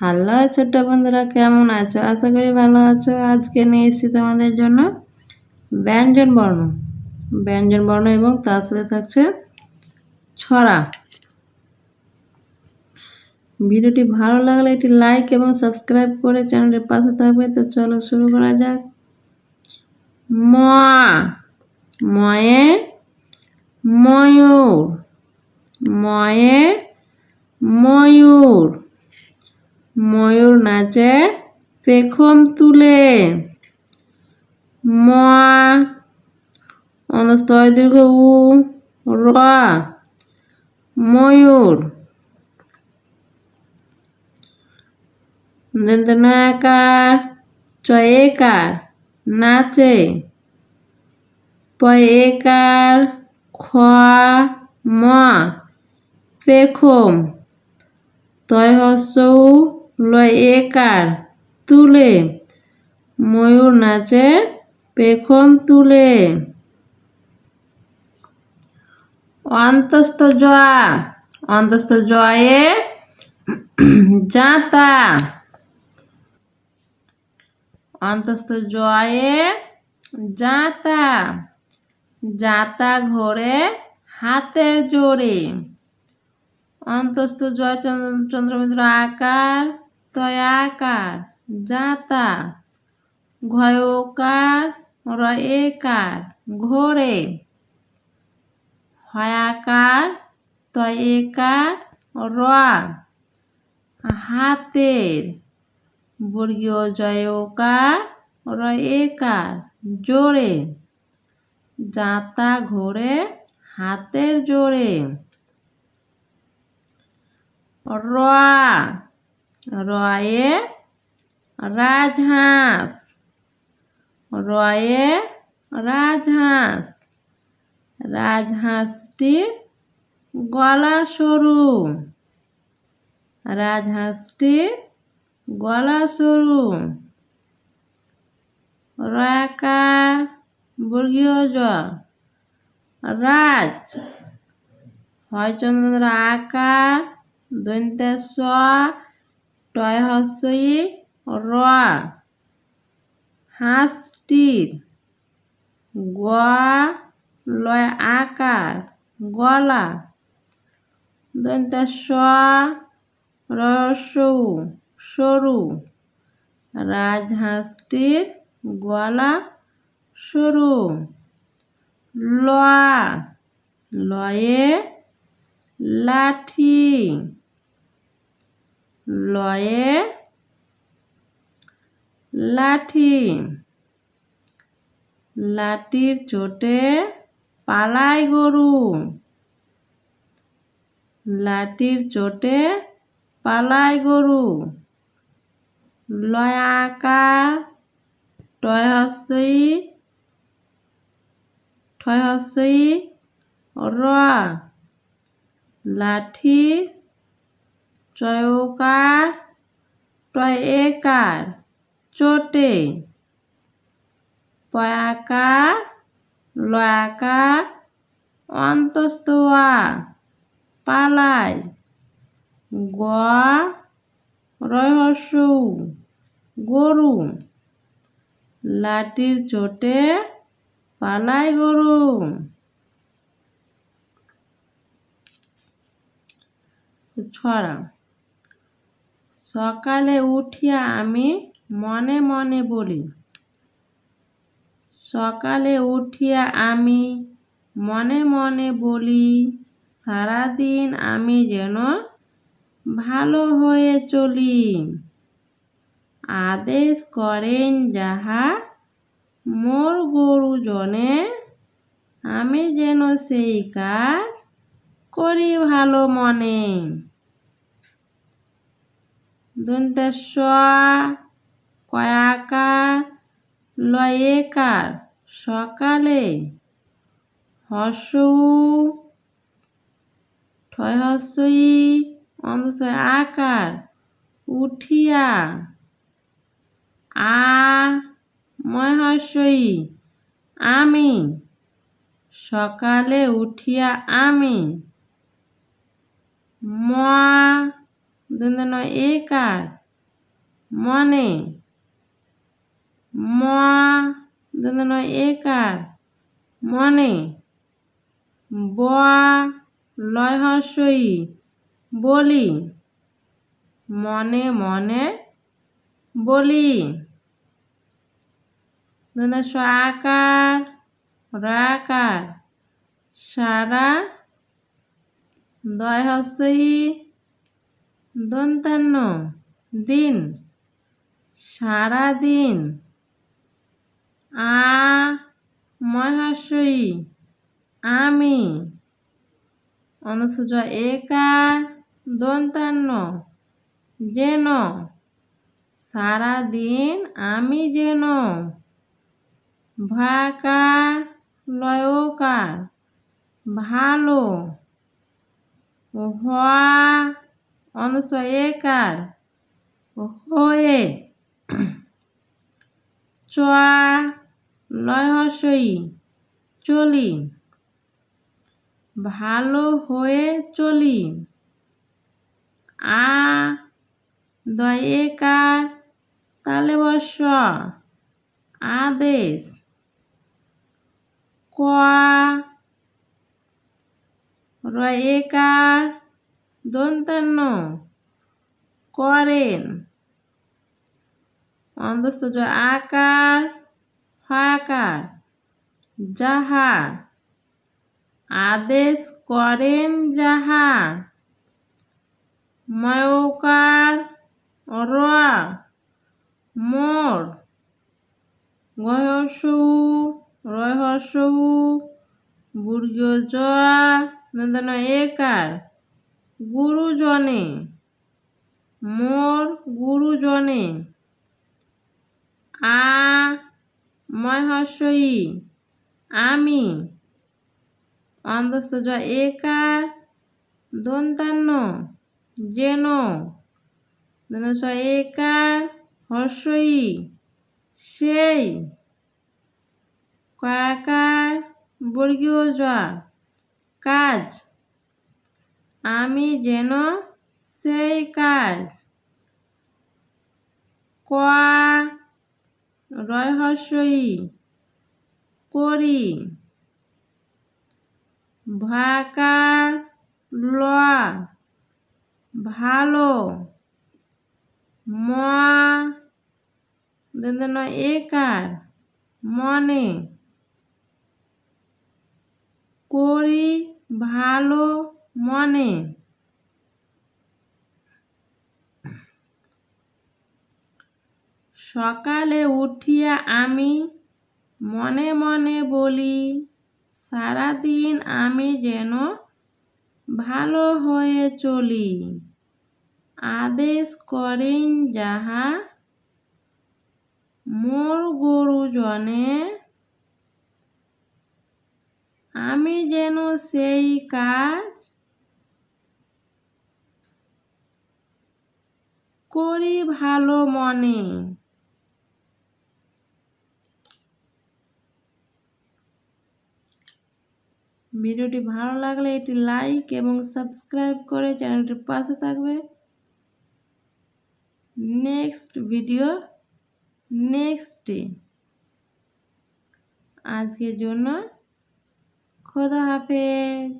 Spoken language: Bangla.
হ্যালো ছোট্ট বন্ধুরা, কেমন আছো? আশা করি ভালো আছো। আজকে নিয়ে এসেছি তোমাদের জন্য ব্যঞ্জন বর্ণ। ব্যঞ্জন বর্ণ এবং তার সাথে থাকছে ছড়া। ভিডিওটি ভালো লাগলে একটি লাইক এবং সাবস্ক্রাইব করে চ্যানেলের পাশে থাকবে। তো চলো শুরু করা যাক। ম ময়ে ময়ূর। ময়ে ময়ূর। ময়ূর নাচে পেখম তুলে। ম, অনস্তয় দীর্ঘ উ, র, ময়ূর। দন্তনাকার চয়েকার, নাচে। পয়েকার খ ম, পেখম। তয় হস্যৌ লয় একার তুলে ময়ূর নাচে পেখম তুলে। অন্তস্থ জয়া, অন্তস্থ জয়ে যাতা অন্তস্থ জয়ে যাতা যাতা ঘরে হাতের জোরে। অন্তস্থ জয় চন্দ্র চন্দ্রমিত্র আকার তয় আকার যাতা ঘয়কার রয়েকার ঘোরে হয়াকার তয় একার র হাতের বর্গীয় জয়কার রয়েকার জোরে যাতা ঘোরে হাতের জোরে রয়ে রাজহাঁস রয়ে রাজহাঁস। রাজহাঁসটির গলা সরু। রাজহাঁসটির গলা সরু। রাকা বর্গীয় জ রাজ। হয় চন্দ্র আকার দন্তেশ টয় হস্যই র হাঁসটির গ লয় আকার গলা দন্তেশ রসৌ সরু রাজহাঁসটির গলা সরু ল লয়ে লাঠি লয়ে লাঠি। লাঠির চোটে পালাই গরু। লাঠির চোটে পালাই গরু। লয়াকা টয় হস্যই ঠয় র। লাঠি চয়কার টয় চোটে। পয়াকার, লয়াকার অন্তস্তোয়া পালায় গ রহস্য, গরু। লাঠির চোটে পালায় গরু। ছড়া। সকালে উঠিয়া আমি মনে মনে বলি, সকালে উঠিয়া আমি মনে মনে বলি, সারাদিন আমি যেন ভালো হয়ে চলি। আদেশ করেন যাহা মোর গরুজনে, আমি যেন সেই কাজ করি ভালো মনে। দন্তেশ কয়াকার, লয়েকার, সকালে হর্ষ ঠয় হস্যই আকার, উঠিয়া, আ মহাশয়ী আমি, সকালে উঠিয়া আমি, ম দন্ত একার মনে? ম দন্ত একার মনে? ব লয় হর্ষই বলি? মনে মনে? বলি? আকার, রাকার। সারা দয় হস্যই দন্তান্ন, দিন সারা দিন আ, মহাশয়ী, আমি, অনুসূচ একা, দন্তান্ন, যেন সারা দিন আমি যেন ভাকার লয়কার, ভালো, হওয়া অনুষ্ঠ একার হয়ে চা লয়হসই চলি ভালো হয়ে চলি আ দয়েকার তালে বর্ষ আদেশ ক রয়েকার দন্তান্ন। করেন। অন্তস্থ আকার হাকার যাহা আদেশ করেন যাহা ময়কার র মোর। গহসৌ রহসৌ বুর্গীয় জ নন্দন একার। গুরুজনে, মোর গুরুজনে, আ মহর্ষয়ী আমি অন্ধস্থ জ একার দন্তান্ন যেন দন্ত একার হর্ষয়ী সেই কাকার বর্গীয় জ কাজ আমি যেন সেই কাজ ক রহস্যই করি। ভাকার ল ভালো ম একার মনে। করি ভালো মনে। সকালে উঠিয়া আমি মনে মনে বলি, সারাদিন আমি যেন ভালো হয়ে চলি। আদেশ করেন যাহা মোর গরুজনে। আমি যেন সেই কাজ করি ভালো মনে। ভিডিওটি ভালো লাগলে এটি লাইক এবং সাবস্ক্রাইব করে চ্যানেলটির পাশে থাকবে। নেক্সট ভিডিও, নেক্সটে আজকের জন্য খোদা হাফেজ।